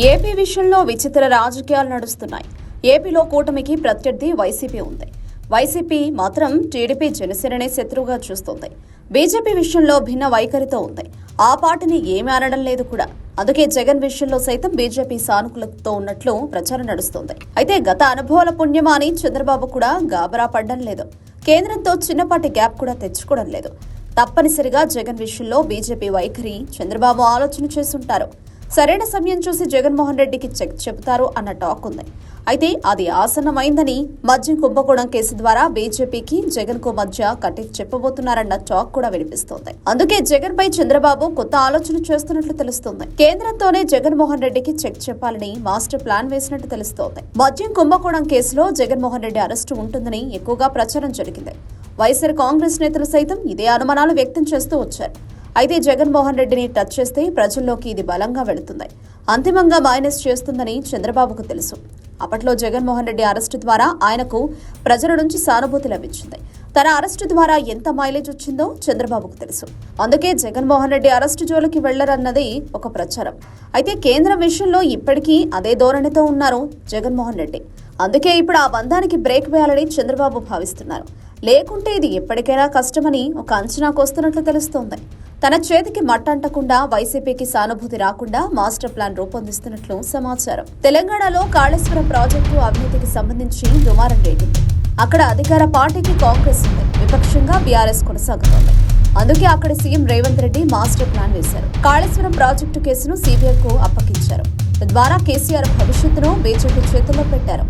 AP విషయంలో విచిత్ర రాజకీయాలు నడుస్తున్నాయి. ఏపీలో కూటమికి ప్రత్యర్థి వైసీపీ ఉంది. వైసీపీ మాత్రం టీడీపీ జనసేననే శత్రువుగా చూస్తుంది. బీజేపీ విషయంలో భిన్న వైఖరితో ఉంది. ఆ పార్టీని ఏమీ అనడం లేదు కూడా. అందుకే జగన్ విషయంలో సైతం బీజేపీ సానుకూలతో ఉన్నట్లు ప్రచారం నడుస్తోంది. అయితే గత అనుభవాల పుణ్యమా అని చంద్రబాబు కూడా గాబరా పడడం లేదు. కేంద్రంతో చిన్నపాటి గ్యాప్ కూడా తెచ్చుకోవడం లేదు. తప్పనిసరిగా జగన్ విషయంలో బీజేపీ వైఖరి చంద్రబాబు ఆలోచన చేసుంటారు సరైన సమయం చూసి జగన్మోహన్ రెడ్డికి చెక్ చెబుతారు అన్న టాక్ ఉంది. అయితే అది ఆసన్నమైందని మద్యం కుంభకోణం కేసు ద్వారా బీజేపీకి జగన్కు మధ్య కట్టి చెప్పబోతున్నారన్న టాక్ కూడా వినిపిస్తోంది. అందుకే జగన్ పై చంద్రబాబు కొత్త ఆలోచన చేస్తున్నట్లు తెలుస్తోంది. కేంద్రంతోనే జగన్మోహన్ రెడ్డికి చెక్ చెప్పాలని మాస్టర్ ప్లాన్ వేసినట్టు తెలుస్తోంది. మద్యం కుంభకోణం కేసులో జగన్మోహన్ రెడ్డి అరెస్టు ఉంటుందని ఎక్కువగా ప్రచారం జరిగింది. వైఎస్ఆర్ కాంగ్రెస్ నేతలు సైతం ఇదే అనుమానాలు వ్యక్తం చేస్తూ వచ్చారు. అయితే జగన్మోహన్ రెడ్డిని టచ్ చేస్తే ప్రజల్లోకి ఇది బలంగా వెళుతుంది. అంతిమంగా మైనస్ చేస్తుందని చంద్రబాబుకు తెలుసు. అప్పట్లో జగన్మోహన్ రెడ్డి అరెస్టు ద్వారా ఆయనకు ప్రజల నుంచి సానుభూతి లభించింది. తన అరెస్టు ద్వారా ఎంత మైలేజ్ వచ్చిందో చంద్రబాబుకు తెలుసు. అందుకే జగన్మోహన్ రెడ్డి అరెస్టు జోలికి వెళ్ళరన్నది ఒక ప్రచారం. అయితే కేంద్రం విషయంలో ఇప్పటికీ అదే ధోరణితో ఉన్నారు జగన్మోహన్ రెడ్డి. అందుకే ఇప్పుడు ఆ బంధానికి బ్రేక్ వేయాలని చంద్రబాబు భావిస్తున్నారు. లేకుంటే ఇది ఎప్పటికైనా కష్టమని ఒక అంచనాకు వస్తున్నట్లు తెలుస్తోంది. తన చేతికి మట్టంటకుండా వైసీపీకి సానుభూతి రాకుండా మాస్టర్ ప్లాన్ రూపొందిస్తున్నట్లు సమాచారం. తెలంగాణలో కాళేశ్వరం ప్రాజెక్టు అవినీతికి సంబంధించి దుమారం రేగింది. అక్కడ అధికార పార్టీకి కాంగ్రెస్ ఉంది. విపక్షంగా బీఆర్ఎస్ కొనసాగుతోంది. అందుకే అక్కడ CM Revanth Reddy master plan వేశారు. కాళేశ్వరం ప్రాజెక్టు కేసును సీబీఐకు అప్పగించారు. తద్వారా కేసీఆర్ భవిష్యత్తును బీజేపీ చేతుల్లో పెట్టారు.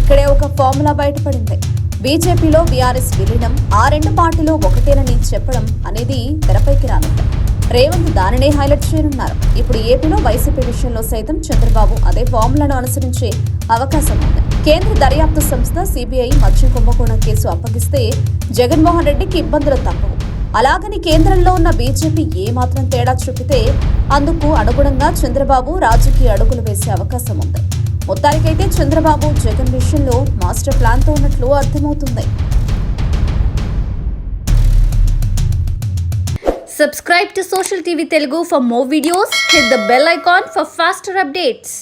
ఇక్కడే ఒక ఫార్ములా బయటపడింది. బీజేపీలో బీఆర్ఎస్ విలీనం. ఆ రెండు పార్టీలు ఒకటేనని చెప్పడం అనేది తెరపైకి రానుంది. రేవంత్ దానినే హైలైట్ చేయనున్నారు. ఇప్పుడు ఏపీలో వైసీపీ విషయంలో సైతం చంద్రబాబు అదే ఫార్ములాను అనుసరించే అవకాశం ఉంది. కేంద్ర దర్యాప్తు సంస్థ సిబిఐ మద్యం కుంభకోణం కేసు అప్పగిస్తే జగన్మోహన్ రెడ్డికి ఇబ్బందులు తప్పవు. అలాగని కేంద్రంలో ఉన్న బీజేపీ ఏమాత్రం తేడా చూపితే అందుకు అనుగుణంగా చంద్రబాబు రాజకీయ అడుగులు వేసే అవకాశం ఉంది. మొత్తానికైతే చంద్రబాబు జగన్ విషయంలో మాస్టర్ ప్లాన్తో ఉన్నట్లు అర్థమవుతుంది Subscribe to Social TV Telugu for more videos. Hit the bell icon for faster updates.